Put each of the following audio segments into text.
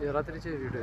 हे रात्रीचे व्हिडिओ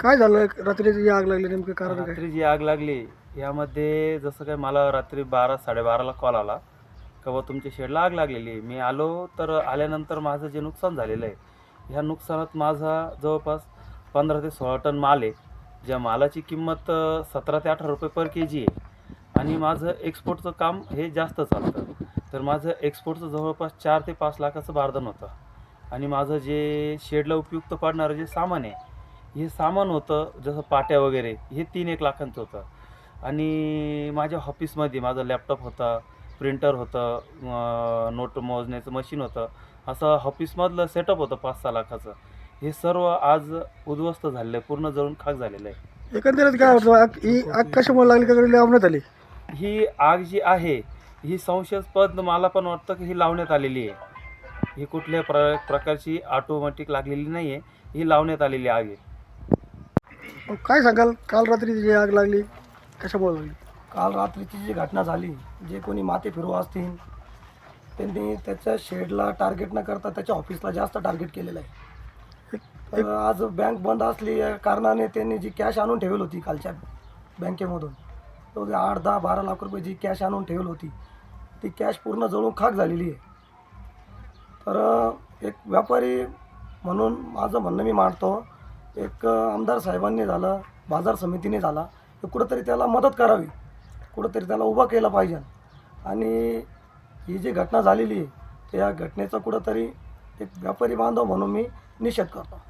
काय झालं? रात्रीची आग लागली नेमकं कारण काय? रात्री जी आग लागली. यामध्ये जसं काय मला रात्री बारा साडेबाराला कॉल आला. किंवा तुमच्या शेडला आग लागलेली आहे. मी आलो तर आल्यानंतर माझं जे नुकसान झालेलं आहे ह्या नुकसानात माझा जवळपास पंधरा ते सोळा टन माल आहे. ज्या मालाची किंमत सतरा ते अठरा रुपये पर के जी आहे. आणि माझं एक्सपोर्टचं काम हे जास्त चालतं. तर माझं एक्सपोर्टचं जवळपास चार ते पाच लाखाचं बारदान होतं. आणि माझं जे शेडला उपयुक्त पडणारं जे सामान आहे हे सामान होतं जसं पाट्या वगैरे हे तीन एक लाखांचं होतं. आणि माझ्या ऑफिसमध्ये माझं लॅपटॉप होता. प्रिंटर होतं नोट मोजण्याचं मशीन होतं. असं ऑफिसमधलं सेटअप होतं पाच सहा लाखाचं. हे सर्व आज उद्ध्वस्त झालेलं आहे पूर्ण जळून खाक झालेलं आहे. एकंदरीत काय वाटतं? आग ही आग कशामुळे लागली? का लावण्यात आली? ही आग जी आहे ही संशयास्पद मला पण वाटतं की ही लावण्यात आलेली आहे. ही कुठल्या प्र प्रकारची ऑटोमॅटिक लागलेली नाही आहे ही लावण्यात आलेली आग आहे. काय सांगाल? काल रात्री जी आग लागली कशामुळे लागली? काल रात्रीची जी घटना झाली जे कोणी माते फिरव असतील त्यांनी त्याच्या शेडला टार्गेट न करता त्याच्या ऑफिसला जास्त टार्गेट केलेलं आहे. तर आज बँक बंद असली या कारणाने त्यांनी जी कॅश आणून ठेवली होती कालच्या बँकेमधून तो आठ दहा बारा लाख रुपये जी कॅश आणून ठेवली होती ती कॅश पूर्ण जळून खाक झालेली आहे. तर एक व्यापारी म्हणून माझं म्हणणं मी मांडतो एक आमदार साहेबांनी झालं बाजार समितीने झाला तर कुठंतरी त्याला मदत करावी. कुठंतरी त्याला उभा केलं पाहिजे. आणि ही जी घटना झालेली आहे त्या घटनेचा कुठंतरी एक व्यापारी बांधव म्हणून मी निषेध करतो.